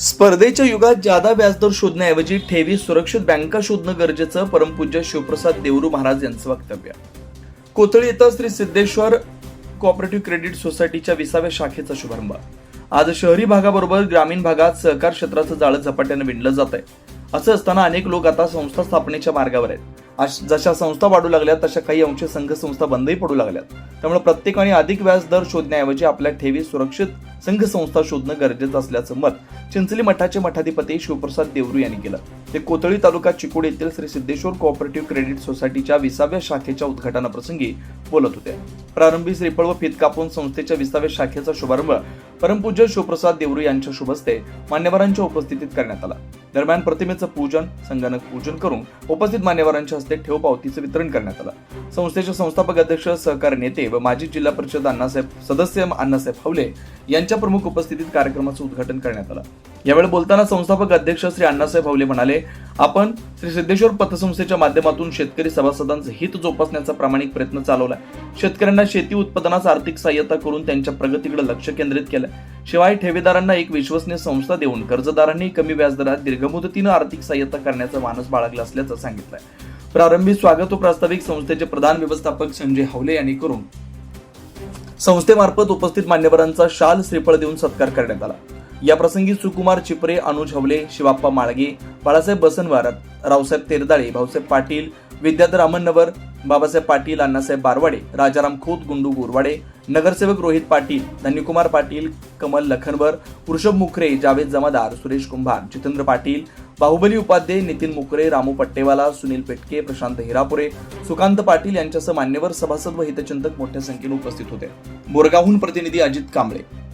स्पर्धेच्या युगात जादा व्याजदर शोधण्याऐवजी ठेवी सुरक्षित बँका शोधणं गरजेचं परमपूज्य शिवप्रसाद देवरू महाराज यांचं वक्तव्य. कोथळी इथं श्री सिद्धेश्वर कोऑपरेटिव्ह क्रेडिट सोसायटीच्या विसाव्या शाखेचा शुभारंभ. आज शहरी भागाबरोबर ग्रामीण भागात सहकार क्षेत्राचं जाळं झपाट्यानं विणलं जात आहे. असं असताना अनेक लोक आता संस्था स्थापनेच्या मार्गावर आहेत. जशा संस्था वाढू लागल्या तशा काही अंश संघ संस्था बंदही पडू लागल्यात. त्यामुळे प्रत्येकाने अधिक व्याज दर शोधण्याऐवजी आपल्या ठेवी सुरक्षित संघ संस्था शोधणं गरजेचं असल्याचं मत चिंचली मठाचे मठाधिपती शिवप्रसाद देवरू यांनी केलं. ते कोथळी तालुका चिकोड येथील श्री सिद्धेश्वर कोऑपरेटिव्ह क्रेडिट सोसायटीच्या विसाव्या शाखेच्या उद्घाटनाप्रसंगी बोलत होते. प्रारंभी श्रीफळ व फित कापून संस्थेच्या विसाव्या शाखेचा शुभारंभ परमपूज्य शिवप्रसाद देवरू यांच्या शुभ हस्ते मान्यवरांच्या उपस्थितीत करण्यात आला. दरम्यान प्रतिमेचं पूजन संगणक पूजन करून उपस्थित मान्यवरांच्या हस्ते ठेव पावतीचं वितरण करण्यात आलं. संस्थेचे संस्थापक अध्यक्ष सहकार नेते व माजी जिल्हा परिषद अण्णासाहेब सदस्य अण्णासाहेब हवले यांच्या प्रमुख उपस्थितीत कार्यक्रमाचं उद्घाटन करण्यात आलं. यावेळी बोलताना संस्थापक अध्यक्ष श्री अण्णासाहेब भावले म्हणाले आपण श्री सिद्धेश्वर पतसंस्थेच्या माध्यमातून शेतकरी सभासदांचं हित जोपासण्याचा प्रामाणिक प्रयत्न चालवलाय शेतकऱ्यांना शेती उत्पादनास आर्थिक सहाय्यता करून त्यांच्या प्रगतीकडे लक्ष केंद्रित केलं. शिवाय ठेवीदारांना एक विश्वसनीय संस्था देऊन कर्जदारांनी कमी व्याजदरात दीर्घमुदतीनं आर्थिक सहाय्यता करण्याचा मानस बाळगला असल्याचं सांगितलंय. प्रारंभी स्वागत व प्रास्ताविक संस्थेचे प्रधान व्यवस्थापक संजय हवले यांनी करून संस्थेमार्फत उपस्थित मान्यवरांचा शाल श्रीफळ देऊन सत्कार करण्यात आला. या प्रसंगी सुकुमार चिपरे अनुज हवले शिवाप्पा माळगे बाळासाहेब बसनवार रावसाहेब तेरदाळे भाऊसाहेब पाटील विद्याधर अमननवर बाबासाहेब पाटील अण्णासाहेब बारवाडे राजाराम खोत गुंडू गोरवाडे नगरसेवक रोहित पाटील धन्यकुमार पाटील कमल लखनवर वृषभ मुखरे जावेद जमादार सुरेश कुंभार जितेंद्र पाटील बाहुबली उपाध्ये नितीन मुकरे रामू पट्टेवाला सुनील पेटके प्रशांत हिरापुरे सुकांत पाटील यांच्यासह मान्यवर सभासद व हितचिंतक मोठ्या संख्येने उपस्थित होते. बोरगावहून प्रतिनिधी अजित कांबळे.